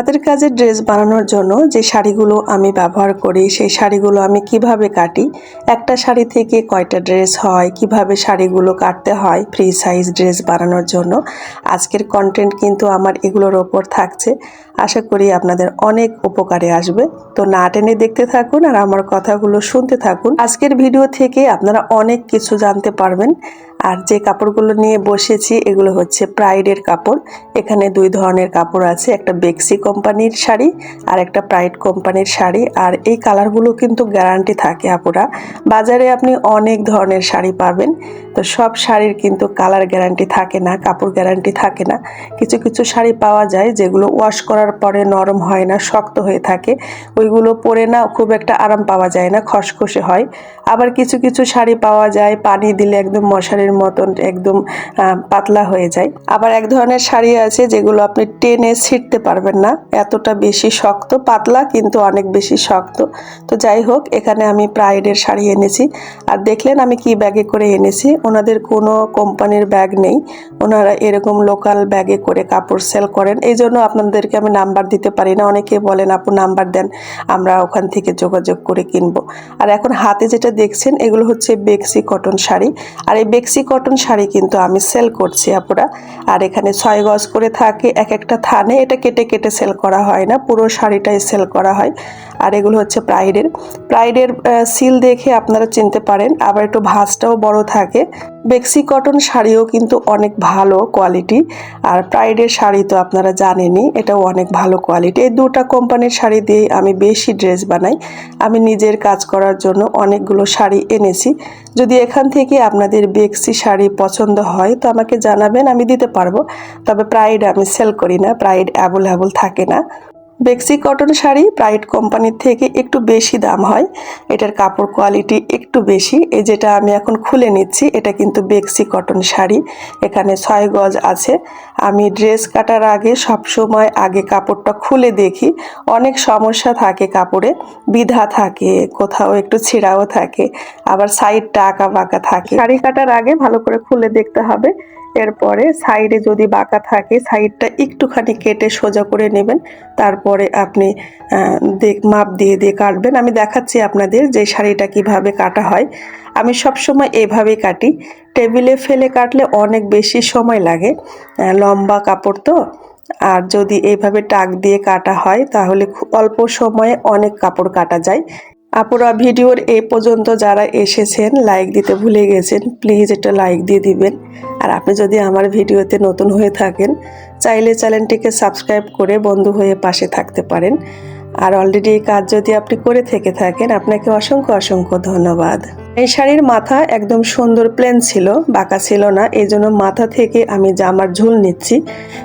হাতের কাজের ড্রেস বানানোর জন্য যে শাড়িগুলো আমি ব্যবহার করি, সেই শাড়িগুলো আমি কীভাবে কাটি? একটা শাড়ি থেকে কয়টা ড্রেস হয়? কীভাবে শাড়িগুলো কাটতে হয়? ফ্রি সাইজ ড্রেস বানানোর জন্য। আজকের কন্টেন্ট কিন্তু আমার এগুলোর ওপর থাকছে। আশা করি আপনাদের অনেক উপকারে আসবে। তো না টেনে দেখতে থাকুন আর আমার কথাগুলো শুনতে থাকুন। আজকের ভিডিও থেকে আপনারা অনেক কিছু জানতে পারবেন। আর যে কাপড়গুলো নিয়ে বসেছি, এগুলো হচ্ছে প্রাইডের কাপড়। এখানে দুই ধরনের কাপড় আছে, একটা বেক্সি কোম্পানির শাড়ি আর একটা প্রাইড কোম্পানির শাড়ি। আর এই কালারগুলো কিন্তু গ্যারান্টি থাকে আপুরা। বাজারে আপনি অনেক ধরনের শাড়ি পাবেন, তো সব শাড়ির কিন্তু কালার গ্যারান্টি থাকে না, কাপড় গ্যারান্টি থাকে না। কিছু কিছু শাড়ি পাওয়া যায় যেগুলো ওয়াশ করার পরে নরম হয় না, শক্ত হয়ে থাকে। ওইগুলো পরে না খুব একটা আরাম পাওয়া যায় না, খসখসে হয়। আবার কিছু কিছু শাড়ি পাওয়া যায়, পানি দিলে একদম মশারির মতন একদম পাতলা হয়ে যায়। আবার এক ধরনের শাড়ি আছে যেগুলো আপনি টেনে ছিঁড়তে পারবেন না। এতটা বেশি শক্ত, পাতলা কিন্তু অনেক বেশি শক্ত। তো যাই হোক, এখানে আমি প্রাইডের শাড়ি এনেছি। আর দেখলেন আমি কি ব্যাগে করে এনেছি? ওনাদের কোনো কোম্পানির ব্যাগ নেই। ওনারা এরকম লোকাল ব্যাগে করে কাপড় সেল করেন। এই জন্য আপনাদেরকে আমি নাম্বার দিতে পারি না। অনেকে বলেন, আপু, নাম্বার দেন, আমরা ওখান থেকে যোগাযোগ করে কিনবো। আর এখন হাতে যেটা দেখছেন, এগুলো হচ্ছে বেক্সি কটন শাড়ি। আর এই বেক্সি কটন শাড়ি কিন্তু আমি সেল করছি আপুরা। আর এখানে ছয় গজ করে থাকে এক একটা থানে। এটা কেটে কেটে সেল করা হয় না। পুরো শাড়িটাই সেল করা হয়। আর এগুলো হচ্ছে প্রাইডের। প্রাইডের সিল দেখে আপনারা চিনতে পারেন। আবার একটু ভাঁজটাও বড় থাকে। বেক্সি কটন শাড়িও কিন্তু অনেক ভালো কোয়ালিটি। আর প্রাইডের শাড়ি তো আপনারা জানেনই, এটাও অনেক ভালো কোয়ালিটি। এই দুটা কোম্পানির শাড়ি দিয়েই আমি বেশি ড্রেস বানাই। আমি নিজের কাজ করার জন্য অনেকগুলো শাড়ি এনেছি। যদি এখান থেকে আপনাদের বেক্সি শাড়ি পছন্দ হয়, তো আমাকে জানাবেন, আমি দিতে পারব। তবে প্রাইড আমি সেল করি না, প্রাইড অ্যাভেলেবল থাকে না। বেক্সি কটন শাড়ি প্রাইড কোম্পানির থেকে একটু বেশি দাম হয়। এটার কাপড় কোয়ালিটি একটু বেশি। এই যেটা আমি এখন খুলে নিচ্ছি, এটা কিন্তু বেক্সি কটন শাড়ি। এখানে ছয় গজ আছে। আমি ড্রেস কাটার আগে সব সময় আগে কাপড়টা খুলে দেখি। অনেক সমস্যা থাকে কাপড়ে, বিধা থাকে, কোথাও একটু ছিঁড়াও থাকে, আবার সাইডটা আঁকা বাঁকা থাকে। শাড়ি কাটার আগে ভালো করে খুলে দেখতে হবে। এরপরে সাইডে যদি বাঁকা থাকে, সাইডটা একটুখানি কেটে সোজা করে নেবেন। তারপরে আপনি মাপ দিয়ে দিয়ে কাটবেন। আমি দেখাচ্ছি আপনাদের যে শাড়িটা কীভাবে কাটা হয়। আমি সব সময় এভাবেই কাটি। টেবিলে ফেলে কাটলে অনেক বেশি সময় লাগে লম্বা কাপড় তো। আর যদি এইভাবে টাক দিয়ে কাটা হয়, তাহলে অল্প সময়ে অনেক কাপড় কাটা যায়। আপুরা ভিডিওর এ পর্যন্ত যারা এসেছেন লাইক দিতে ভুলে গেছেন প্লিজ একটা লাইক দিয়ে দিবেন। আর আপনি যদি আমার ভিডিওতে নতুন হয়ে থাকেন, চাইলে চ্যানেলটিকে সাবস্ক্রাইব করে বন্ধু হয়ে পাশে থাকতে পারেন। আর অলরেডি এই কাজ যদি আপনি করে থেকে থাকেন, আপনাকে অসংখ্য অসংখ্য ধন্যবাদ। এই শাড়ির মাথা একদম সুন্দর প্লেন ছিল, বাঁকা ছিল না, এই জন্য মাথা থেকে আমি জামার ঝুল নিচ্ছি।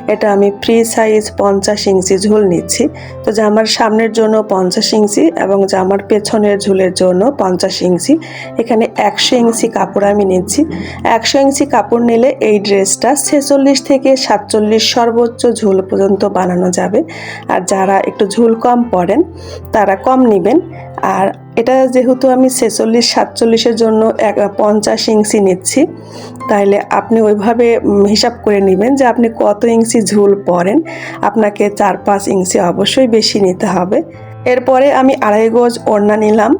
এটা আমি ফ্রি সাইজ পঞ্চাশ ইঞ্চি ঝুল নিচ্ছি। তো জামার সামনের জন্য পঞ্চাশ ইঞ্চি এবং জামার পেছনের ঝুলের জন্য পঞ্চাশ ইঞ্চি। এখানে একশো ইঞ্চি কাপড় আমি নিচ্ছি। একশো ইঞ্চি কাপড় নিলে এই ড্রেসটা ছেচল্লিশ থেকে সাতচল্লিশ সর্বোচ্চ ঝুল পর্যন্ত বানানো যাবে। আর যারা একটু ঝুল কম পড়েন, তারা কম নেবেন। আর এটা যেহেতু আমি ছেচল্লিশ, সাতচল্লিশের জন্য এক, পঞ্চাশ ইঞ্চি নিচ্ছি তাহলে আপনি ওইভাবে হিসাব করে নেবেন যে আপনি কত ইঞ্চি ঝুল পরেন আপনাকে চার, পাঁচ ইঞ্চি অবশ্যই বেশি নিতে হবে। এরপরে আমি আড়াই গজ ওড়না নিলাম।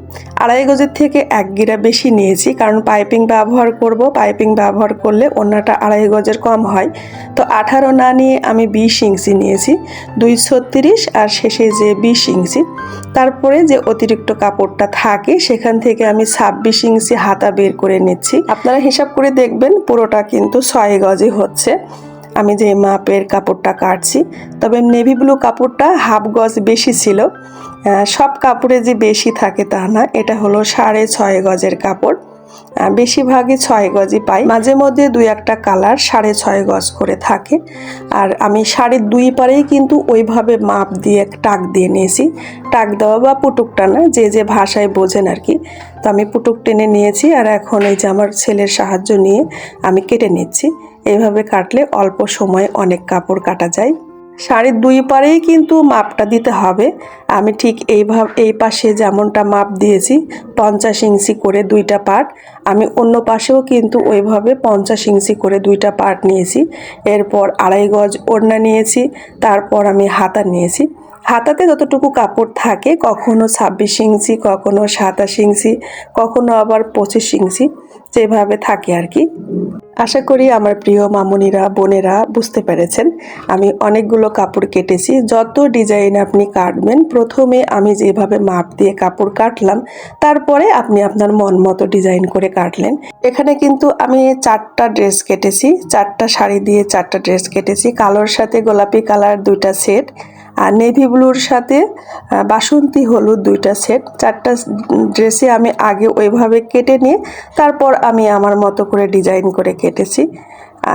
আড়াই গজের থেকে এক গিরা বেশি নিয়েছি কারণ পাইপিং ব্যবহার করব। পাইপিং ব্যবহার করলে ওড়নাটা আড়াই গজের কম হয়। তো আঠারো না নিয়ে আমি বিশ ইঞ্চি নিয়েছি, দুই ছত্রিশ আর শেষে যে বিশ ইঞ্চি। তারপরে যে অতিরিক্ত কাপড়টা থাকে সেখান থেকে আমি ছাব্বিশ ইঞ্চি হাতা বের করে নিচ্ছি। আপনারা হিসাব করে দেখবেন পুরোটা কিন্তু ছয় গজই হচ্ছে। আমি যে মাপের কাপড়টা কাটছি, তবে নেভি ব্লু কাপড়টা হাফ গজ বেশি ছিল। সব কাপড়ে যে বেশি থাকে তা না, এটা হলো সাড়ে ছয় গজের কাপড়। বেশিরভাগই ছয় গজই পাই। মাঝে মধ্যে দুই একটা কালার সাড়ে ছয় গজ করে থাকে। আর আমি শাড়ির দুই পারেই কিন্তু ওইভাবে মাপ দিয়ে টাক দিয়ে নিয়েছি। টাক দেওয়া বা পুটুক টানা, যে যে ভাষায় বোঝেন আর কি। তো আমি পুটুক টেনে নিয়েছি আর এখন এই যে আমার ছেলের সাহায্য নিয়ে আমি কেটে নিচ্ছি। এইভাবে কাটলে অল্প সময়ে অনেক কাপড় কাটা যায়। শাড়ির দুই পারেই কিন্তু মাপটা দিতে হবে। আমি ঠিক এইভাবে, এই পাশে যেমনটা মাপ দিয়েছি, পঞ্চাশ ইঞ্চি করে দুইটা পার্ট আমি অন্য পাশেও কিন্তু ওইভাবে পঞ্চাশ ইঞ্চি করে দুইটা পার্ট নিয়েছি। এরপর আড়াই গজ ওড়না নিয়েছি, তারপর আমি হাতা নিয়েছি। হাতাতে যতটুকু কাপড় থাকে, কখনো ছাব্বিশ ইঞ্চি, কখনো সাতাশ ইঞ্চি, কখনো আবার পঁচিশ ইঞ্চি, যেভাবে থাকে আর কি। আশা করি আমার প্রিয় মামুনিরা, বোনেরা বুঝতে পেরেছেন। আমি অনেকগুলো কাপড় কেটেছি। যত ডিজাইন আপনি কাটবেন, প্রথমে আমি যেভাবে মাপ দিয়ে কাপড় কাটলাম, তারপরে আপনি আপনার মন মতো ডিজাইন করে কাটলেন। এখানে কিন্তু আমি চারটা ড্রেস কেটেছি, চারটা শাড়ি দিয়ে চারটা ড্রেস কেটেছি। কালোর সাথে গোলাপি কালার দুইটা সেট। আর নেভি ব্লুর সাথে বাসন্তী হলুদ দুইটা সেট চারটা ড্রেসে আমি আগে ওইভাবে কেটে নিয়ে, তারপর আমি আমার মতো করে ডিজাইন করে কেটেছি।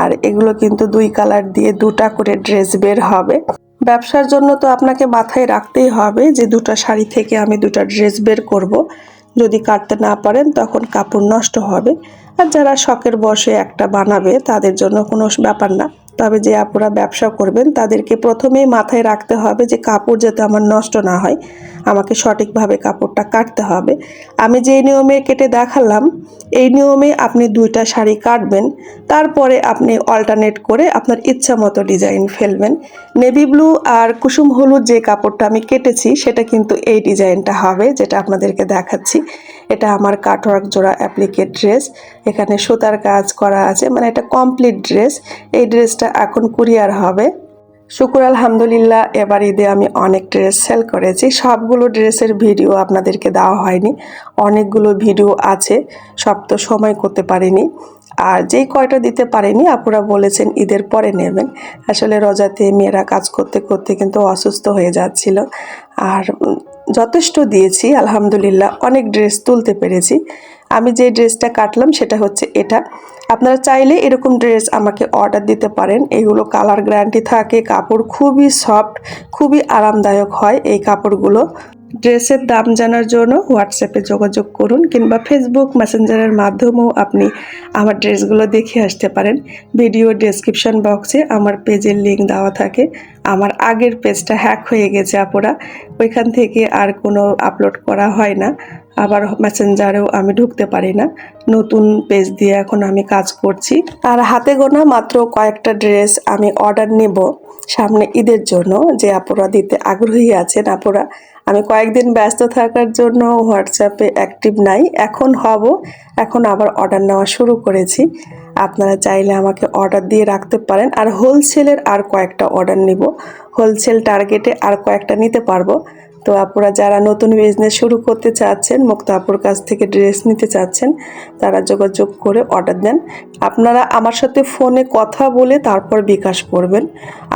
আর এগুলো কিন্তু দুই কালার দিয়ে দুটা করে ড্রেস বের হবে। ব্যবসার জন্য তো আপনাকে মাথায় রাখতেই হবে যে দুটো শাড়ি থেকে আমি দুটো ড্রেস বের করব। যদি কাটতে না পারেন তখন কাপড় নষ্ট হবে। আর যারা শখের বসে একটা বানাবে তাদের জন্য কোনো ব্যাপার না। তবে যে আপুরা ব্যবসা করবেন, তাদেরকে প্রথমেই মাথায় রাখতে হবে যে কাপড় যাতে আমার নষ্ট না হয়। আমাকে সঠিকভাবে কাপড়টা কাটতে হবে। আমি যে নিয়মে কেটে দেখালাম, এই নিয়মে আপনি দুইটা শাড়ি কাটবেন, তারপরে আপনি অল্টারনেট করে আপনার ইচ্ছা মতো ডিজাইন ফেলবেন। নেভি ব্লু আর কুসুম হলুদ যে কাপড়টা আমি কেটেছি, সেটা কিন্তু এই ডিজাইনটা হবে, যেটা আপনাদেরকে দেখাচ্ছি। এটা আমার কাটওয়ার্ক জোড়া অ্যাপ্লিকেট ড্রেস এখানে সুতার কাজ করা আছে মানে এটা কমপ্লিট ড্রেস এই ড্রেসটা এখন কুরিয়ার হবে। শুকুর আলহামদুলিল্লাহ, এবার ঈদে আমি অনেক ড্রেস সেল করেছি। সবগুলো ড্রেসের ভিডিও আপনাদেরকে দেওয়া হয়নি। অনেকগুলো ভিডিও আছে, সব তো সময় করতে পারিনি। আর যেই কয়টা দিতে পারেনি, আপুরা বলেছেন ঈদের পরে নেবেন। আসলে রজাতে মেয়েরা কাজ করতে করতে কিন্তু অসুস্থ হয়ে যাচ্ছিল। আর যথেষ্ট দিয়েছি, আলহামদুলিল্লাহ, অনেক ড্রেস তুলতে পেরেছি। আমি যে ড্রেসটা কাটলাম সেটা হচ্ছে এটা। আপনারা চাইলে এরকম ড্রেস আমাকে অর্ডার দিতে পারেন। এগুলো কালার গ্যারান্টি থাকে, কাপড় খুবই সফট, খুবই আরামদায়ক হয় এই কাপড়গুলো। ড্রেসের দাম জানার জন্য হোয়াটসঅ্যাপে যোগাযোগ করুন কিংবা ফেসবুক মেসেঞ্জারের মাধ্যমেও আপনি আমার ড্রেসগুলো দেখে আসতে পারেন। ভিডিও ডেসক্রিপশন বক্সে আমার পেজের লিঙ্ক দেওয়া থাকে। আমার আগের পেজটা হ্যাক হয়ে গেছে, আপুরা। ওইখান থেকে আর কোনো আপলোড করা হয় না। আবার মেসেঞ্জারেও আমি ঢুকতে পারি না। নতুন পেজ দিয়ে এখন আমি কাজ করছি। আর হাতে গোনা মাত্র কয়েকটা ড্রেস আমি অর্ডার নেব সামনে ঈদের জন্য। যে আপুরা দিতে আগ্রহী আছেন আপুরা। আমি কয়েকদিন ব্যস্ত থাকার জন্য হোয়াটসঅ্যাপে অ্যাক্টিভ নাই। এখন হব। এখন আবার অর্ডার নেওয়া শুরু করেছি। আপনারা চাইলে আমাকে অর্ডার দিয়ে রাখতে পারেন। আর হোলসেলের আর কয়েকটা অর্ডার নিব। হোলসেল টার্গেটে আর কয়েকটা নিতে পারব। তো আপুরা যারা নতুন বিজনেস শুরু করতে চাচ্ছেন, মুক্ত আপুর কাছ থেকে ড্রেস নিতে চাচ্ছেন, তারা যোগাযোগ করে অর্ডার দেন। আপনারা আমার সাথে ফোনে কথা বলে তারপর বিকাশ করবেন।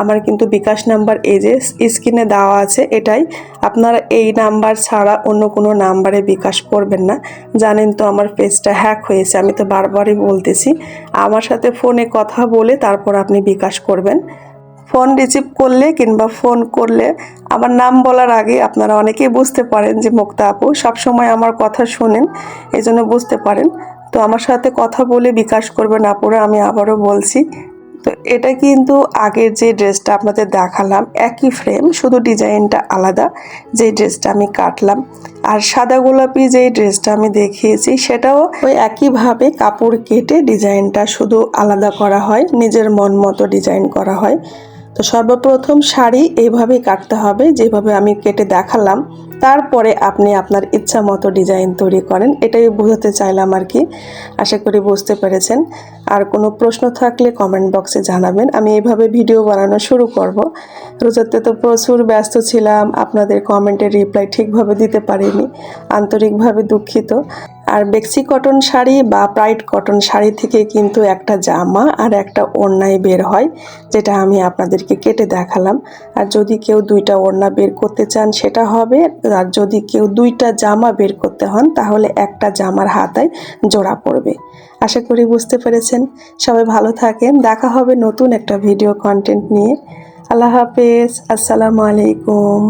আমার কিন্তু বিকাশ নাম্বার এই যে স্ক্রিনে দেওয়া আছে এটাই। আপনারা এই নাম্বার ছাড়া অন্য কোনো নাম্বারে বিকাশ করবেন না। জানেন তো আমার পেজটা হ্যাক হয়েছে, আমি তো বারবারই বলতেছি। আমার সাথে ফোনে কথা বলে তারপর আপনি বিকাশ করবেন। ফোন রিসিভ করলে কিংবা ফোন করলে আমার নাম বলার আগে আপনারা অনেকেই বুঝতে পারেন যে, মুক্তা আপু, সবসময় আমার কথা শোনেন এই জন্য বুঝতে পারেন। তো আমার সাথে কথা বলে বিকাশ করবেন আপুরা, আমি আবারও বলছি। তো এটা কিন্তু আগের যে ড্রেসটা আপনাদের দেখালাম, একই ফ্রেম শুধু ডিজাইনটা আলাদা যে ড্রেসটা আমি কাটলাম। আর সাদা গোলাপি যে ড্রেসটা আমি দেখিয়েছি, সেটাও ওই একইভাবে কাপড় কেটে ডিজাইনটা শুধু আলাদা করা হয়, নিজের মন মতো ডিজাইন করা হয়। তো সর্বপ্রথম শাড়ি এইভাবেই কাটতে হবে, যেভাবে আমি কেটে দেখালাম। তারপরে আপনি আপনার ইচ্ছা মতো ডিজাইন তৈরি করেন, এটাই বোঝাতে চাইলাম আর কি। আশা করি বুঝতে পেরেছেন। আর কোনো প্রশ্ন থাকলে কমেন্ট বক্সে জানাবেন। আমি এইভাবে ভিডিও বানানো শুরু করব। রোজাতে তো প্রচুর ব্যস্ত ছিলাম, আপনাদের কমেন্টের রিপ্লাই ঠিকভাবে দিতে পারিনি, আন্তরিকভাবে দুঃখিত। আর বেক্সি কটন শাড়ি বা প্রাইড কটন শাড়ি থেকে কিন্তু একটা জামা আর একটা ওড়নায় বের হয়, যেটা আমি আপনাদেরকে কেটে দেখালাম। আর যদি কেউ দুইটা ওড়না বের করতে চান, সেটা হবে, আর যদি কেউ দুইটা জামা বের করতে হন, তাহলে একটা জামার হাতায় জোড়া পড়বে। আশা করি বুঝতে পেরেছেন। সবাই ভালো থাকেন। দেখা হবে নতুন একটা ভিডিও কন্টেন্ট নিয়ে। আল্লাহ হাফেজ। আসসালামু আলাইকুম।